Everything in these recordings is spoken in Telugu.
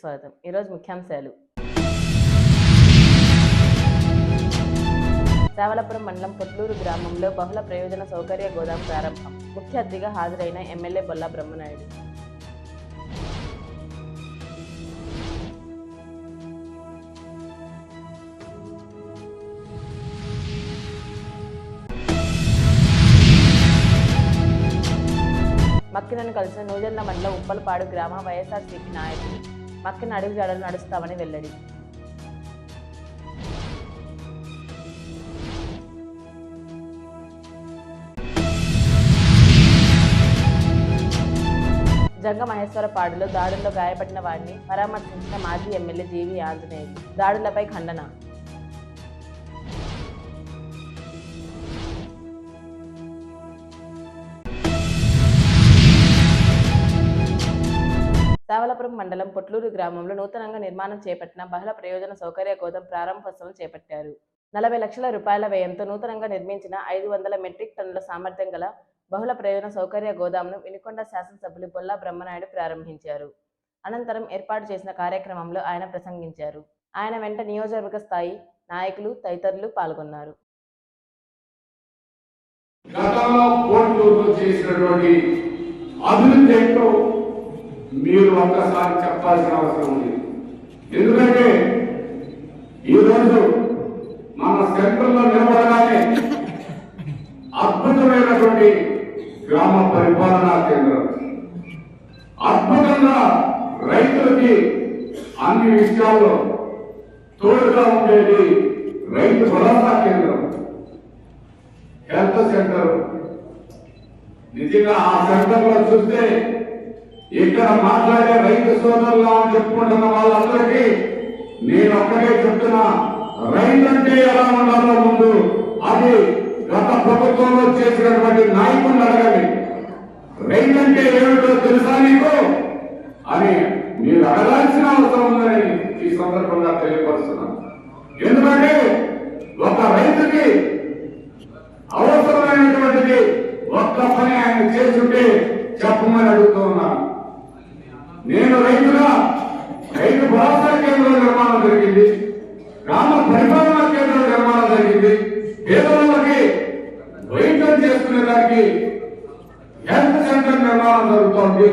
స్వాగతం. ఈరోజు ముఖ్యాంశాలు. రావలపురం మండలం పొట్లూరు గ్రామంలో బహుళ ప్రయోజన సౌకర్య గోదాం ప్రారంభం. ముఖ్య అతిథిగా హాజరైన ఎమ్మెల్యే బొల్లా బ్రహ్మనాయుడు. మక్కినను కలిసిన నూజెండ్ల మండలం ఉప్పలపాడు గ్రామ వైఎస్ఆర్సీపీ నాయకులు మక్కిన అడవి జాడలు నడుస్తామని వెల్లడి. జంగ మహేశ్వరపాడులో దాడుల్లో గాయపడిన వారిని పరామర్శించిన మాజీ ఎమ్మెల్యే జీవి ఆంజనేయులు. దాడులపై ఖండన సావలపురం మండలం పొట్లూరు గ్రామంలో నూతనంగా నిర్మాణం చేపట్టిన బహుళ ప్రయోజన సౌకర్య గోదాం ప్రారంభోత్సవం చేపట్టారు. నలభై లక్షల రూపాయల వ్యయంతో నూతనంగా నిర్మించిన ఐదు వందల మెట్రిక్ టన్నుల సామర్థ్యం గల బహుళ ప్రయోజన సౌకర్య గోదాంను వినుకొండ శాసనసభ్యులు బొల్లా బ్రహ్మనాయుడు ప్రారంభించారు. అనంతరం ఏర్పాటు చేసిన కార్యక్రమంలో ఆయన ప్రసంగించారు. ఆయన వెంట నియోజకవర్గ స్థాయి నాయకులు తదితరులు పాల్గొన్నారు. గతంలో చేసినటువంటి అభివృద్ధి మీరు ఒక్కసారి చెప్పాల్సిన అవసరం ఉంది. ఎందుకంటే ఈరోజు మన సెంటర్లో నిలబడగానే అద్భుతమైనటువంటి గ్రామ పరిపాలనా కేంద్రం. అద్భుతంగా రైతులకి అన్ని విషయాల్లో తోడుగా ఉండేది రైతు భరోసా కేంద్రం. Health centre. నిజంగా ఆ సెంటర్లో చూస్తే ఇక్కడ మాట్లాడే రైతు సోదరులు అని చెప్పుకుంటున్న వాళ్ళందరికీ నేను ఒక్కటే చెప్తున్నా రైతు అంటే ఎలా ఉండాలో ముందు అది గత ప్రభుత్వంలో చేసినటువంటి నాయకుడిని అడగండి. రైతు అంటే ఏమిటో తెలుసా నీకు? అని మీరు అడగాల్సిన అవసరం ఉందని ఈ సందర్భంగా తెలియపరుస్తున్నాను ఎందుకంటే ఒక రైతుకి అవసరమైనటువంటిది ఒక్క పని ఆయన చేసుంటే చెప్పమని అడుగుతూ ఉన్నాను నేను రైతుగా రైతు భరోసా కేంద్రం నిర్మాణం జరిగింది గ్రామ పరిపాలనా కేంద్రం నిర్మాణం జరిగింది పేదవాళ్ళకి వైద్యం చేసుకునే దానికి హెల్త్ సెంటర్ నిర్మాణం జరుగుతోంది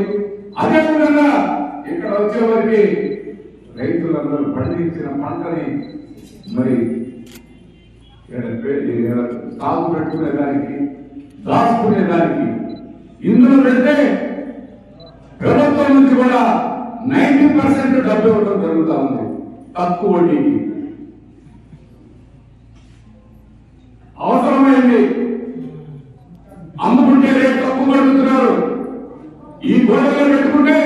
అదేవిధంగా ఇక్కడ వచ్చేవారికి రైతులందరూ పండించిన పంటని మరి ఇక్కడ పే- ఇక్కడ సాగు పెట్టుకునే దానికి దాచుకునే దానికి ఇందులో పెడితే ప్రభుత్వం నుంచి కూడా నైన్టీ పర్సెంట్ డబ్బు ఇవ్వడం జరుగుతూ ఉంది. తక్కువ వడ్డీకి. అవసరమైంది. అమ్ముకుంటే రేటు తక్కువ పడుతున్నారు. ఈ గోడలో పెట్టుకుంటే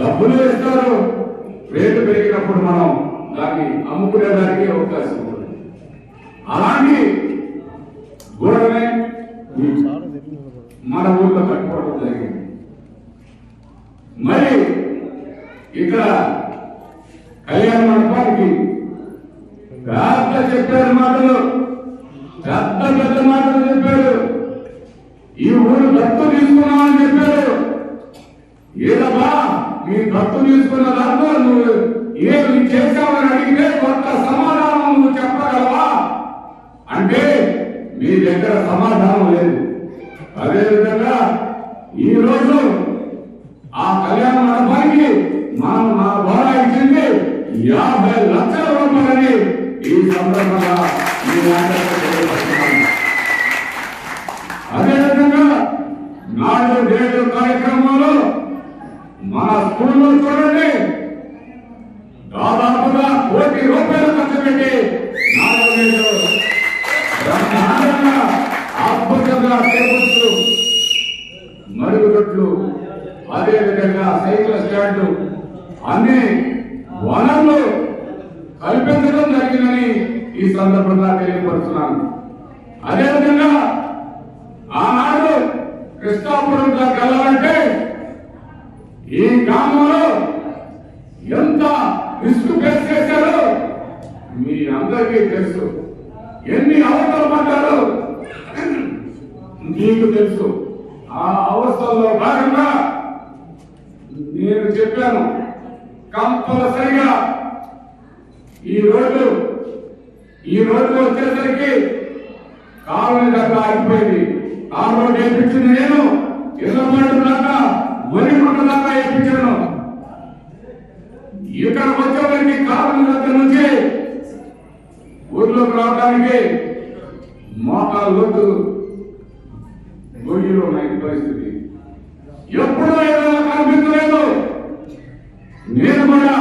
డబ్బులు ఇస్తారు రేటు పెరిగినప్పుడు మనం దాన్ని అమ్ముకునే దానికి అవకాశం అలాంటి గోడనే మన ఊళ్ళో కట్టుకోవడం జరిగింది. మరి ఇక్కడ కళ్యాణ మండపానికి పెద్ద చెప్పారు మాటలు పెద్ద పెద్ద మాటలు చెప్పాడు ఈ ఊరు దత్తు తీసుకున్నామని చెప్పాడు ఏదమ్మా మీ దత్తు తీసుకున్న దాంట్లో నువ్వు ఏమి చేశావని అడిగితే సమాధానం లేదు. అదేవిధంగా ఈ రోజు ఆ కళ్యాణ మండపానికి మనం మా ద్వారా ఇచ్చింది యాభై లక్షల రూపాయలని ఈ సందర్భంగా మీ అదేవిధంగా నాడు నేడు కార్యక్రమంలో మన స్కూల్లో చూడండి దాదాపుగా కోటి రూపాయలు ఖర్చు పెట్టి నాడు నేడు బ్రహ్మాండంగా అద్భుతంగా మరుగుదొడ్లు అదేవిధంగా సైకిల్ స్టాండ్ అన్ని వనరులు కల్పించడం జరిగిందని ఈ సందర్భంగా తెలియపరుస్తున్నాను. అదేవిధంగా ఆనాడు కృష్ణాపురం దాకా వెళ్ళాలంటే ఈ గ్రామంలో ఎంత రిస్క్ ఫేస్ చేశారో మీ అందరికీ తెలుసు. ఎన్ని అవతల పడ్డారో మీకు తెలుసు. ఆ అవస్థల్లో భాగంగా నేను చెప్పాను కంపల్సరిగా ఈ రోడ్లు ఈ రోడ్లు వచ్చేసరికి కాలనీ దగ్గర ఆగిపోయింది. ఆ రోడ్డు వేయించింది నేను ఇళ్ళపాటు దాకా వరిగుంట దాకా వేయించాను ఇక్కడ వచ్చేవారికి కాలనీ దగ్గర నుంచి ఊర్లోకి రావడానికి మోకాలు లోతు గొయ్యిలో ఉన్నాయి పరిస్థితి ఎప్పుడు ఏదైనా కనిపించలేదు. నేను కూడా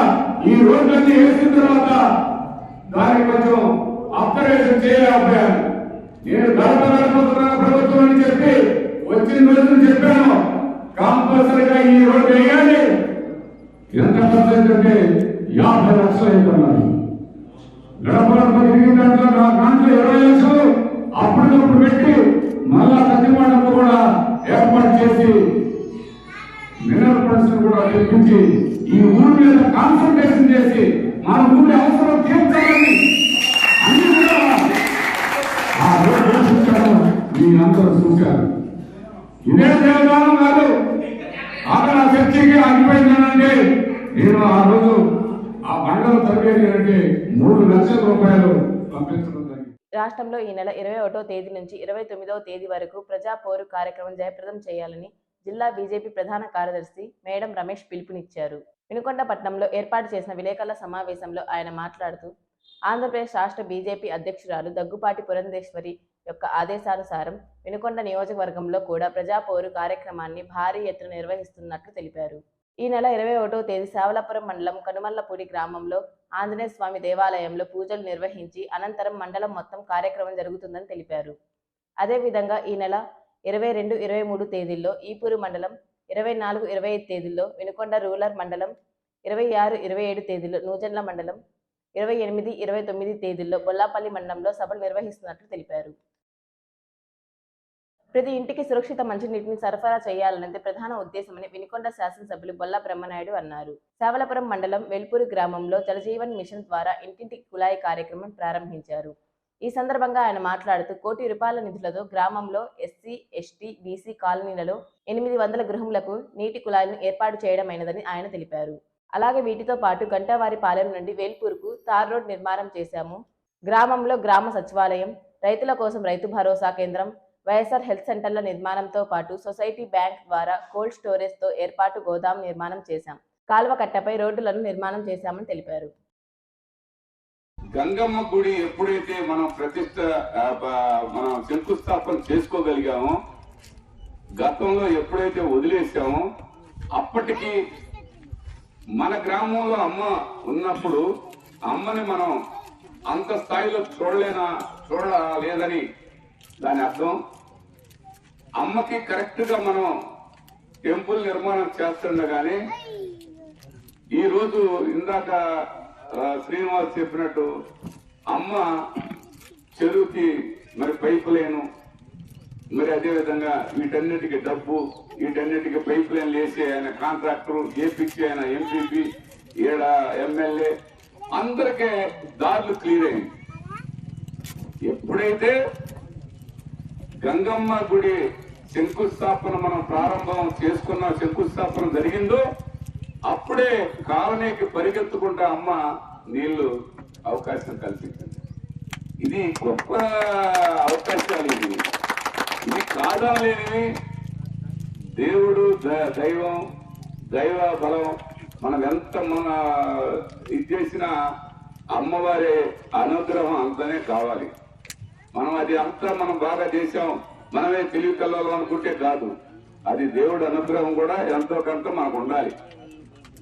ఈ రోడ్లన్నీ వేసిన తర్వాత దానికి కొంచెం అప్గ్రేషన్ చేయలేకపోయాను. నేను గడప గడపతున్నాను ప్రభుత్వం అని చెప్పి వచ్చిన రోజున చెప్పాను. కంపల్సరిగా ఈ రోడ్డు వేయాలి. ఎంత పర్సెంట్ అంటే యాభై లక్షలు అవుతున్నారు గడప గడప తిరిగిన దాంట్లో నా దాంట్లో ఇరవై లక్షలు అప్పటికప్పుడు పెట్టి మళ్ళా ప్రతి మండపం కూడా ఏర్పాటు చేసి మినరల్ ఫండ్స్ కూడా తెప్పించి ఈ ఊరు మీద కాన్సన్ట్రేషన్ చేసి మన ఊరి అవసరం తీర్చాలని అన్ని కూడా ఆ రోజు చూశాను మీ అందరూ చూశారు. ఇదే దేవదానం కాదు అక్కడ చర్చికి ఆగిపోయిందనంటే నేను ఆ రోజు ఆ బండలు తగ్గేది అంటే మూడు లక్షల రూపాయలు పంపించడం రాష్ట్రంలో ఈ నెల ఇరవై ఒకటో తేదీ నుంచి ఇరవై తొమ్మిదవ తేదీ వరకు ప్రజా పోరు కార్యక్రమం జయప్రదం చేయాలని జిల్లా బీజేపీ ప్రధాన కార్యదర్శి మేడం రమేష్ పిలుపునిచ్చారు. వినుకొండపట్నంలో ఏర్పాటు చేసిన విలేకరుల సమావేశంలో ఆయన మాట్లాడుతూ ఆంధ్రప్రదేశ్ రాష్ట్ర బీజేపీ అధ్యక్షురాలు దగ్గుపాటి పురంధేశ్వరి యొక్క ఆదేశానుసారం వినుకొండ నియోజకవర్గంలో కూడా ప్రజాపోరు కార్యక్రమాన్ని భారీ ఎత్తున నిర్వహిస్తున్నట్లు తెలిపారు. ఈ నెల ఇరవై ఒకటో తేదీ సావలపురం మండలం కనుమల్లపూడి గ్రామంలో ఆంజనేయ స్వామి దేవాలయంలో పూజలు నిర్వహించి అనంతరం మండలం మొత్తం కార్యక్రమం జరుగుతుందని తెలిపారు. అదేవిధంగా ఈ నెల ఇరవై రెండు ఇరవై మూడు తేదీల్లో ఈపూరు మండలం ఇరవై నాలుగు ఇరవై ఐదు తేదీల్లో వినుకొండ రూరల్ మండలం ఇరవై ఆరు ఇరవై ఏడు తేదీల్లో నూజన్ల మండలం ఇరవై ఎనిమిది ఇరవై తొమ్మిది తేదీల్లో బొల్లాపల్లి మండలంలో సభలు నిర్వహిస్తున్నట్లు తెలిపారు. ప్రతి ఇంటికి సురక్షిత మంచినీటిని సరఫరా చేయాలన్నది ప్రధాన ఉద్దేశమని వినుకొండ శాసనసభ్యులు బొల్ల బ్రహ్మనాయుడు అన్నారు. సేవలపురం మండలం వెల్పూరు గ్రామంలో జలజీవన్ మిషన్ ద్వారా ఇంటింటికి కుళాయి కార్యక్రమం ప్రారంభించారు. ఈ సందర్భంగా ఆయన మాట్లాడుతూ కోటి రూపాయల నిధులతో గ్రామంలో ఎస్సీ ఎస్టీ బీసీ కాలనీలలో ఎనిమిది వందల గృహములకు నీటి కుళాయిలను ఏర్పాటు చేయడమైనదని ఆయన తెలిపారు. అలాగే వీటితో పాటు గంటావారి పాలెం నుండి వేల్పూర్కు తార్ రోడ్ నిర్మాణం చేశాము. గ్రామంలో గ్రామ సచివాలయం రైతుల కోసం రైతు భరోసా కేంద్రం వైఎస్ఆర్ హెల్త్ సెంటర్ల నిర్మాణంతో పాటు సొసైటీ బ్యాంక్ ద్వారా కోల్డ్ స్టోరేజ్తో ఏర్పాటు గోదాం నిర్మాణం చేశాం. కాలువ కట్టపై రోడ్డులను నిర్మాణం చేశామని తెలిపారు. గంగమ్మ గుడి ఎప్పుడైతే మనం ప్రతిష్ట మనం శంకుస్థాపన చేసుకోగలిగామో గతంలో ఎప్పుడైతే వదిలేసామో అప్పటికి మన గ్రామంలో అమ్మ ఉన్నప్పుడు అమ్మని మనం అంత స్థాయిలో చూడలేనా చూడలేదని దాని అర్థం అమ్మకి కరెక్ట్గా మనం టెంపుల్ నిర్మాణం చేస్తుండగానే ఈ రోజు ఇందాక శ్రీనివాస్ చెప్పినట్టు అమ్మ చెరువుకి మరి పైపు లేను మరి అదేవిధంగా వీటన్నిటికీ డబ్బు వీటన్నిటికి పైప్ లైన్లు వేసి ఆయన కాంట్రాక్టర్ ఏపీసీ ఆయన ఎంపీపీ ఈడ ఎమ్మెల్యే అందరికీ దారులు క్లియర్ అయింది ఎప్పుడైతే గంగమ్మ గుడి శంకుస్థాపన మనం ప్రారంభం చేసుకున్న శంకుస్థాపన జరిగిందో అప్పుడే కాలనీకి పరిగెత్తుకుంటా అమ్మ నీళ్ళు అవకాశం కల్పించింది. ఇది గొప్ప అవకాశాలు ఇది ఇది కాదాలేనివి దేవుడు ద- దైవం దైవ బలం మనం ఎంత మన ఇది చేసినా అమ్మవారి అనుగ్రహం అంతనే కావాలి. మనం అది అంతా మనం బాగా చేసాం మనమే తెలివి కలవాలం అనుకుంటే కాదు. అది దేవుడి అనుగ్రహం కూడా ఎంతో కొంత మాకు ఉండాలి.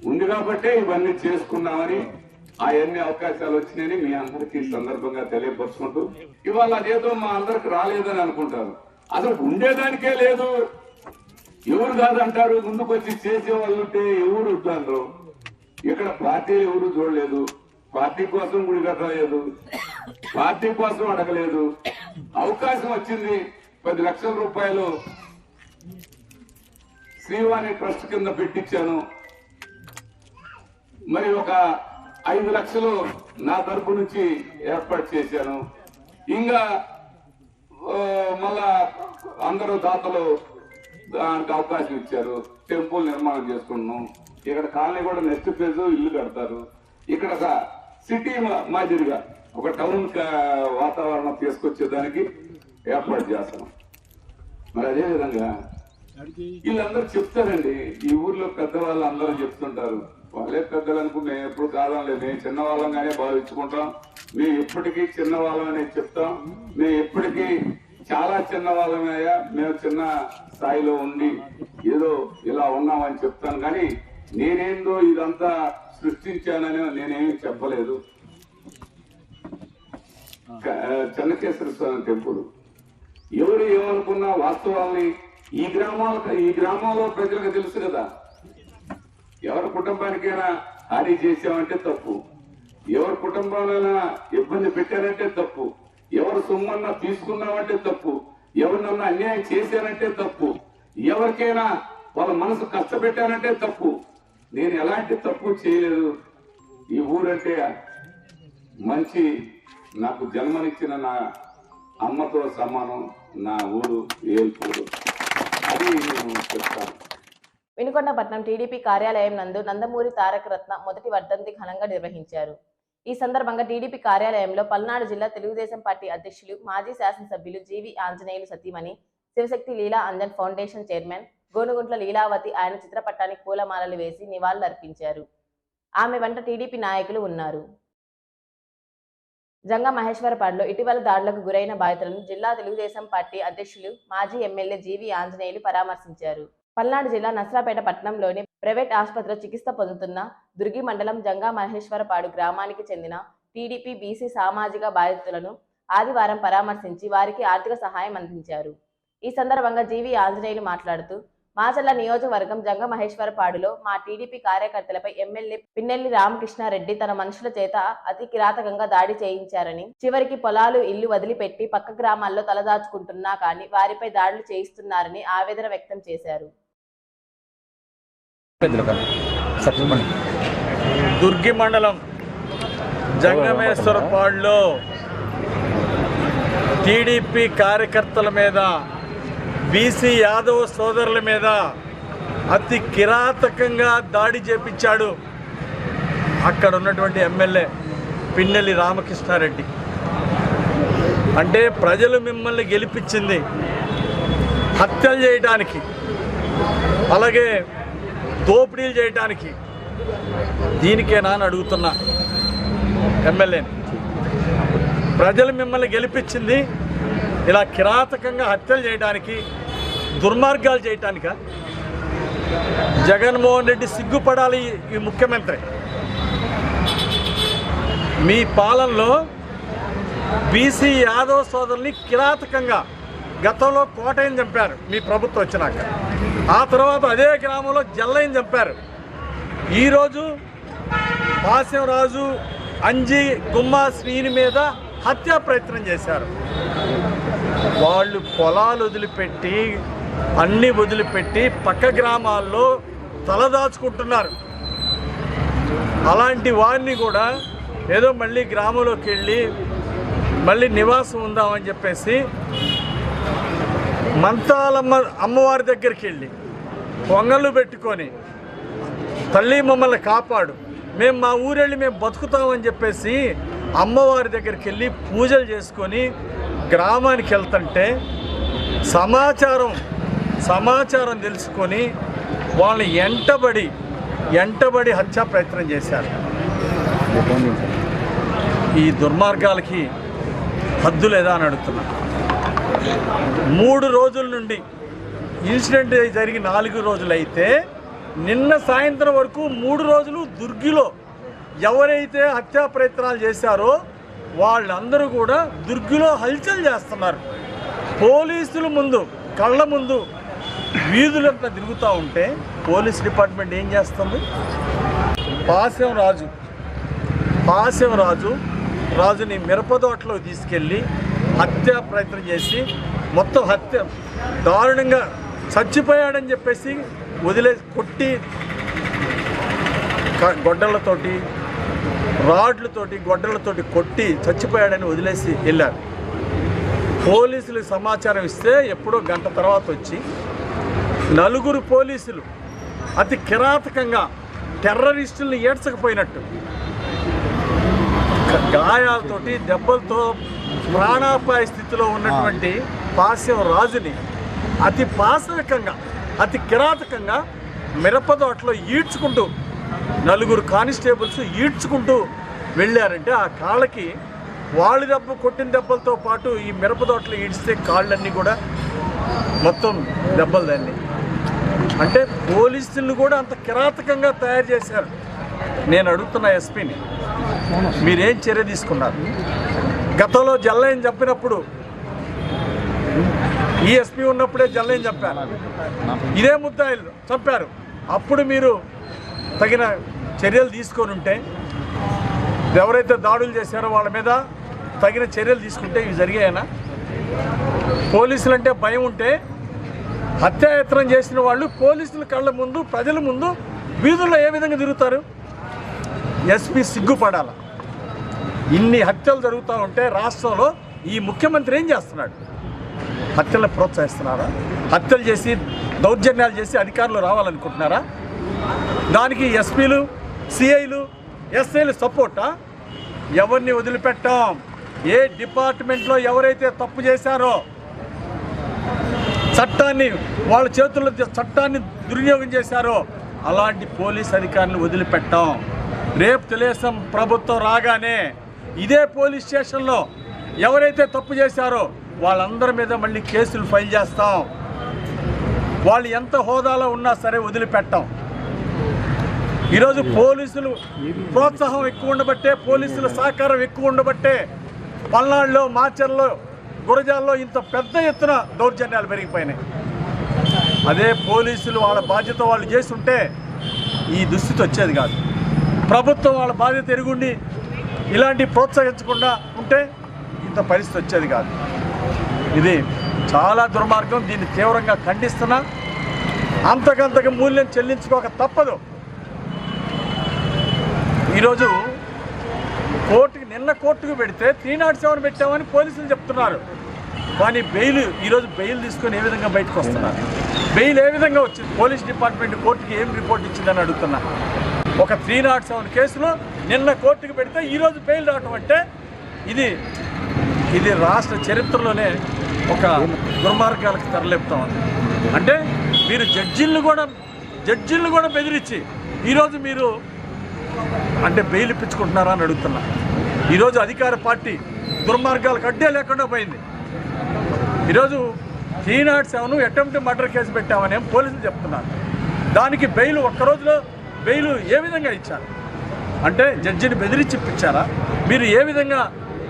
ఉంది కాబట్టే ఇవన్నీ చేసుకున్నామని అవన్నీ అవకాశాలు వచ్చినాయని మీ అందరికీ సందర్భంగా తెలియపరుచుకుంటూ ఇవాళ అదేదో మా అందరికి రాలేదని అనుకుంటారు. అసలు ఉండేదానికే లేదు. ఎవరు కాదంటారు? ముందుకు వచ్చి చేసే వాళ్ళు ఉంటే ఎవరు వద్దంటారు ఇక్కడ పార్టీ ఎవరు చూడలేదు. పార్టీ కోసం గుడి కట్టలేదు. పార్టీ కోసం అడగలేదు. అవకాశం వచ్చింది. పది లక్షల రూపాయలు శ్రీవాణి ట్రస్ట్ కింద పెట్టించాను. మరి ఒక ఐదు లక్షలు నా తరపు నుంచి ఏర్పాటు చేశాను. ఇంకా మళ్ళా అందరూ దాతలు దానికి అవకాశం ఇచ్చారు. టెంపుల్ నిర్మాణం చేసుకుంటున్నాం. ఇక్కడ కాలనీ కూడా నెక్స్ట్ ఫేజ్ ఇల్లు కడతారు. ఇక్కడ ఒక సిటీ మాదిరిగా. ఒక టౌన్ వాతావరణం తీసుకొచ్చేదానికి ఏర్పాటు చేస్తాం. మరి అదే విధంగా వీళ్ళందరూ చెప్తారండి ఈ ఊర్లో పెద్దవాళ్ళు అందరూ చెప్తుంటారు. వాళ్ళే పెద్దలు అనుకుని మేము ఎప్పుడు కాదండి మేము చిన్నవాళ్ళంగానే భావించుకుంటాం. మేము ఎప్పటికీ చిన్నవాళ్ళమనే చెప్తాం. మేము ఎప్పటికీ చాలా చిన్నవాళ్ళమయ్యా మేము చిన్న స్థాయిలో ఉండి ఏదో ఇలా ఉన్నామని చెప్తాను. కానీ నేనేందో ఇదంతా సృష్టించానని నేనేమి చెప్పలేదు. చెన్నకేశ్వర స్వామి టెంపుల్. ఎవరు ఏమనుకున్న వాస్తవాల్ని ఈ గ్రామాల ఈ గ్రామంలో ప్రజలకు తెలుసు కదా. ఎవరి కుటుంబానికైనా హాని చేశామంటే తప్పు. ఎవరి కుటుంబాలైనా ఇబ్బంది పెట్టారంటే తప్పు. ఎవరు సొమ్మన్నా తీసుకున్నామంటే తప్పు. ఎవరినన్నా అన్యాయం చేశారంటే తప్పు. ఎవరికైనా వాళ్ళ మనసు కష్టపెట్టారంటే తప్పు. నేను ఎలాంటి తప్పు చేయలేదు. ఈ ఊరంటే మంచి నాకు జన్మనిచ్చిన నా అమ్మతో సమానం నా ఊరు ఏల్పూరు అది నేను చెప్తాను. వినుకొండపట్నం టీడీపీ కార్యాలయం నందు నందమూరి తారక రత్న మొదటి వర్ధంతి ఘనంగా నిర్వహించారు. ఈ సందర్భంగా టీడీపీ కార్యాలయంలో పల్నాడు జిల్లా తెలుగుదేశం పార్టీ అధ్యక్షులు మాజీ శాసనసభ్యులు జీవి ఆంజనేయులు సతీమణి శివశక్తి లీలా అంజన్ ఫౌండేషన్ చైర్మన్ గోనుగుంట్ల లీలావతి ఆయన చిత్రపటానికి పూలమాలలు వేసి నివాళులర్పించారు. ఆమె వెంట టీడీపీ నాయకులు ఉన్నారు. జంగమహేశ్వరపాడులో ఇటీవల దాడులకు గురైన బాధితులను జిల్లా తెలుగుదేశం పార్టీ అధ్యక్షులు మాజీ ఎమ్మెల్యే జీవి ఆంజనేయులు పరామర్శించారు. పల్నాడు జిల్లా నస్రాపేట పట్టణంలోని ప్రైవేట్ ఆసుపత్రిలో చికిత్స పొందుతున్న దుర్గి మండలం జంగా మహేశ్వరపాడు గ్రామానికి చెందిన టీడీపీ బీసీ సామాజిక బాధితులను ఆదివారం పరామర్శించి వారికి ఆర్థిక సహాయం అందించారు. ఈ సందర్భంగా జీవి ఆంజనేయులు మాట్లాడుతూ మాచర్ల నియోజకవర్గం జంగమహేశ్వరపాడులో మా టీడీపీ కార్యకర్తలపై ఎమ్మెల్యే పిన్నెల్లి రామకృష్ణారెడ్డి తన మనుషుల చేత అతి కిరాతకంగా దాడి చేయించారని చివరికి పొలాలు ఇల్లు వదిలిపెట్టి పక్క గ్రామాల్లో తలదాచుకుంటున్నా కానీ వారిపై దాడులు చేయిస్తున్నారని ఆవేదన వ్యక్తం చేశారు. దుర్గి మండలం జంగమేశ్వరపాడులో టీడీపీ కార్యకర్తల మీద బీసీ యాదవ్ సోదరుల మీద అతి కిరాతకంగా దాడి చేపించాడు అక్కడ ఉన్నటువంటి ఎమ్మెల్యే పిన్నెల్లి రామకృష్ణారెడ్డి. అంటే ప్రజలు మిమ్మల్ని గెలిపించింది హత్యలు చేయడానికి అలాగే దోపిడీలు చేయడానికి దీనికేనా అని అడుగుతున్నా ఎమ్మెల్యేని ప్రజలు మిమ్మల్ని గెలిపించింది ఇలా కిరాతకంగా హత్యలు చేయడానికి దుర్మార్గాలు చేయటానిక? జగన్మోహన్ రెడ్డి సిగ్గుపడాలి ఈ- ముఖ్యమంత్రి. మీ పాలనలో బీసీ యాదవ్ సోదరుల్ని కిరాతకంగా గతంలో కోటయం చంపారు మీ ప్రభుత్వం వచ్చినాక. ఆ తర్వాత అదే గ్రామంలో జల్లయం చంపారు. ఈరోజు పాశ్యంరాజు అంజి గుమ్మా శ్రీని మీద హత్యా ప్రయత్నం చేశారు. వాళ్ళు పొలాలు వదిలిపెట్టి అన్ని వదిలిపెట్టి పక్క గ్రామాల్లో తలదాచుకుంటున్నారు అలాంటి వారిని కూడా ఏదో మళ్ళీ గ్రామంలోకి వెళ్ళి మళ్ళీ నివాసం ఉందామని చెప్పేసి మంతాలమ్మ అమ్మవారి దగ్గరికి వెళ్ళి పొంగళ్ళు పెట్టుకొని తల్లి మమ్మల్ని కాపాడు. మేము మా ఊరెళ్ళి మేము బతుకుతామని చెప్పేసి అమ్మవారి దగ్గరికి వెళ్ళి పూజలు చేసుకొని గ్రామానికి వెళ్తుంటే సమాచారం సమాచారం తెలుసుకొని వాళ్ళని ఎంటబడి ఎంటబడి హత్యా ప్రయత్నం చేశారు. ఈ దుర్మార్గాలకి హద్దు లేదా అని అడుగుతున్నా. మూడు రోజుల నుండి ఇన్సిడెంట్ జరిగి నాలుగు రోజులు అయితే నిన్న సాయంత్రం వరకు మూడు రోజులు దుర్గిలో ఎవరైతే హత్యా ప్రయత్నాలు చేశారో వాళ్ళందరూ కూడా దుర్గిలో హల్చల్ చేస్తున్నారు. పోలీసుల ముందు కళ్ళ ముందు వీధులంతా తిరుగుతూ ఉంటే పోలీస్ డిపార్ట్మెంట్ ఏం చేస్తుంది? పాశం రాజు పాశం రాజు రాజుని మిరపదోటలో తీసుకెళ్ళి హత్య ప్రయత్నం చేసి మొత్తం హత్య దారుణంగా చచ్చిపోయాడని చెప్పేసి వదిలే కొట్టి గొడ్డలతోటి రాడ్లతోటి గొడ్డలతోటి కొట్టి చచ్చిపోయాడని వదిలేసి వెళ్ళారు. పోలీసులకు సమాచారం ఇస్తే ఎప్పుడో గంట తర్వాత వచ్చి నలుగురు పోలీసులు అతి కిరాతకంగా టెర్రరిస్టుల్ని ఏడ్చకపోయినట్టు. గాయాలతోటి దెబ్బలతో ప్రాణాపాయ స్థితిలో ఉన్నటువంటి పాస్యం రాజుని అతి పాశవికంగా అతి కిరాతకంగా మిరపదోటలో ఈడ్చుకుంటూ నలుగురు కానిస్టేబుల్స్ ఈడ్చుకుంటూ వెళ్ళారంటే ఆ కాళ్ళకి వాళ్ళు దెబ్బ కొట్టిన దెబ్బలతో పాటు ఈ మిరపదోటలో ఈడ్చితే కాళ్ళన్నీ కూడా మొత్తం దెబ్బలు దాన్ని అంటే పోలీసులను కూడా అంత కిరాతకంగా తయారు చేశారు. నేను అడుగుతున్న ఎస్పీని మీరేం చర్య తీసుకున్నారు? గతంలో జల్లయ్యం చెప్పినప్పుడు ఈ ఎస్పీ ఉన్నప్పుడే జల్లయ్యం చెప్పారు. ఇదే ముద్దాయిలు చంపారు. అప్పుడు మీరు తగిన చర్యలు తీసుకొని ఉంటే ఎవరైతే దాడులు చేశారో వాళ్ళ మీద తగిన చర్యలు తీసుకుంటే ఇవి జరిగాయనా? పోలీసులు అంటే భయం ఉంటే హత్యాయత్నం చేసిన వాళ్ళు పోలీసుల కళ్ళ ముందు ప్రజల ముందు వీధుల్లో ఏ విధంగా తిరుగుతారు? ఎస్పీ సిగ్గుపడాల. ఇన్ని హత్యలు జరుగుతూ ఉంటే రాష్ట్రంలో ఈ ముఖ్యమంత్రి ఏం చేస్తున్నాడు? హత్యలను ప్రోత్సహిస్తున్నారా? హత్యలు చేసి దౌర్జన్యాలు చేసి అధికారులు రావాలనుకుంటున్నారా? దానికి ఎస్పీలు సిఐలు ఎస్ఐలు సపోర్టా? ఎవరిని వదిలిపెట్టాం? ఏ డిపార్ట్మెంట్లో ఎవరైతే తప్పు చేశారో చట్టాన్ని వాళ్ళ చేతుల్లో చట్టాన్ని దుర్వినియోగం చేశారో అలాంటి పోలీస్ అధికారిని వదిలిపెట్టాం. రేపు తెలుగుదేశం ప్రభుత్వం రాగానే ఇదే పోలీస్ స్టేషన్లో ఎవరైతే తప్పు చేశారో వాళ్ళందరి మీద మళ్ళీ కేసులు ఫైల్ చేస్తాం. వాళ్ళు ఎంత హోదాలో ఉన్నా సరే వదిలిపెట్టాం. ఈరోజు పోలీసులు ప్రోత్సాహం ఎక్కువ ఉండబట్టే పోలీసుల సహకారం ఎక్కువ ఉండబట్టే పల్నాడులో మాచర్లో గురజాల్లో ఇంత పెద్ద ఎత్తున దౌర్జన్యాలు పెరిగిపోయినాయి. అదే పోలీసులు వాళ్ళ బాధ్యత వాళ్ళు చేస్తుంటే ఈ దుస్థితి వచ్చేది కాదు. ప్రభుత్వం వాళ్ళ బాధ్యత ఎరుగుండి ఇలాంటి ప్రోత్సహించకుండా ఉంటే ఇంత పరిస్థితి వచ్చేది కాదు. ఇది చాలా దుర్మార్గం. దీన్ని తీవ్రంగా ఖండిస్తున్నా. అంతకంతకు మూల్యం చెల్లించుకోక తప్పదు. ఈరోజు కోర్టుకి నిన్న కోర్టుకు పెడితే త్రీ నాట్ సెవెన్ పెట్టామని పోలీసులు చెప్తున్నారు. కానీ బెయిల్ ఈరోజు బెయిల్ తీసుకొని ఏ విధంగా బయటకు వస్తున్నారు? బెయిల్ ఏ విధంగా వచ్చింది? పోలీస్ డిపార్ట్మెంట్ కోర్టుకి ఏం రిపోర్ట్ ఇచ్చిందని అడుగుతున్నా. ఒక త్రీ నాట్ సెవెన్ కేసులో నిన్న కోర్టుకు పెడితే ఈరోజు బెయిల్ రావటం అంటే ఇది ఇది రాష్ట్ర చరిత్రలోనే ఒక దుర్మార్గాలకు తెరలేపుతా ఉంది. అంటే మీరు జడ్జిలను కూడా జడ్జిలను కూడా బెదిరించి ఈరోజు మీరు అంటే బెయిల్ ఇప్పించుకుంటున్నారా అని అడుగుతున్నా. ఈరోజు అధికార పార్టీ దుర్మార్గాలకు అడ్డే లేకుండా పోయింది. ఈరోజు three not seven attempt murder case పెట్టామని పోలీసులు చెప్తున్నారు. దానికి బెయిల్ ఒక్కరోజులో బెయిల్ ఏ విధంగా ఇచ్చారు? అంటే జడ్జిని బెదిరించి ఇప్పించారా? మీరు ఏ విధంగా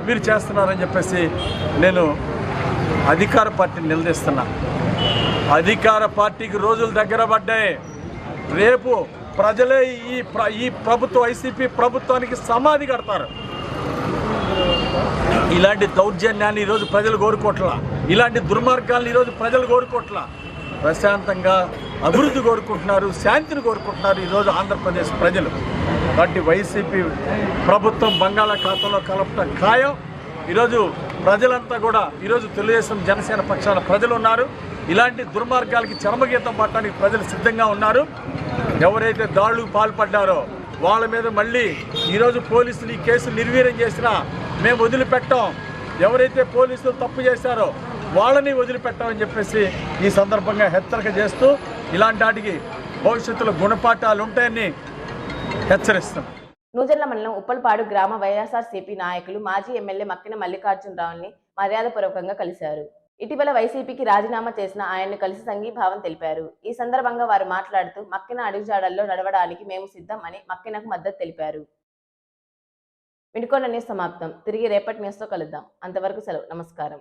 మీరు చేస్తున్నారని చెప్పేసి నేను అధికార పార్టీని నిలదీస్తున్నా. అధికార పార్టీకి రోజులు దగ్గర పడ్డాయి. రేపు ప్రజలే ఈ ప్ర ఈ ప్రభుత్వ వైసీపీ ప్రభుత్వానికి సమాధి కడతారు. ఇలాంటి దౌర్జన్యాన్ని ఈరోజు ప్రజలు కోరుకోవట్లా ఇలాంటి దుర్మార్గాలను ఈరోజు ప్రజలు కోరుకోవట్లా ప్రశాంతంగా అభివృద్ధి కోరుకుంటున్నారు శాంతిని కోరుకుంటున్నారు ఈరోజు ఆంధ్రప్రదేశ్ ప్రజలు. కాబట్టి వైసీపీ ప్రభుత్వం బంగాళాఖాతంలో కలపటం ఖాయం. ఈరోజు ప్రజలంతా కూడా ఈరోజు తెలుగుదేశం జనసేన పక్షాల ప్రజలు ఉన్నారు. ఇలాంటి దుర్మార్గాలకి చరమగీతం పట్టడానికి ప్రజలు సిద్ధంగా ఉన్నారు. ఎవరైతే దాడులకు పాల్పడ్డారో వాళ్ళ మీద మళ్ళీ ఈరోజు పోలీసులు ఈ కేసు నిర్వీర్యం చేసినా మేము వదిలిపెట్టాం. ఎవరైతే పోలీసులు తప్పు చేశారో వాళ్ళని వదిలిపెట్టామని చెప్పేసి ఈ సందర్భంగా హెచ్చరిక చేస్తూ ఇలాంటి వాటికి భవిష్యత్తులో గుణపాఠాలు ఉంటాయని హెచ్చరిస్తున్నాం. నూజర్ల మండలం ఉప్పలపాడు గ్రామ వైఎస్ఆర్సీపీ నాయకులు మాజీ ఎమ్మెల్యే మక్కిన మల్లికార్జునరావుని మర్యాదపూర్వకంగా కలిశారు. ఇటీవల వైసీపీకి రాజీనామా చేసిన ఆయన్ని కలిసి సంఘీభావం తెలిపారు. ఈ సందర్భంగా వారు మాట్లాడుతూ మక్కిన అడుగుజాడల్లో నడవడానికి మేము సిద్ధం అని మక్కినకు మద్దతు తెలిపారు. వినుకోన న్యూస్ సమాప్తం. తిరిగి రేపటి న్యూస్తో కలుద్దాం. అంతవరకు సెలవు. నమస్కారం.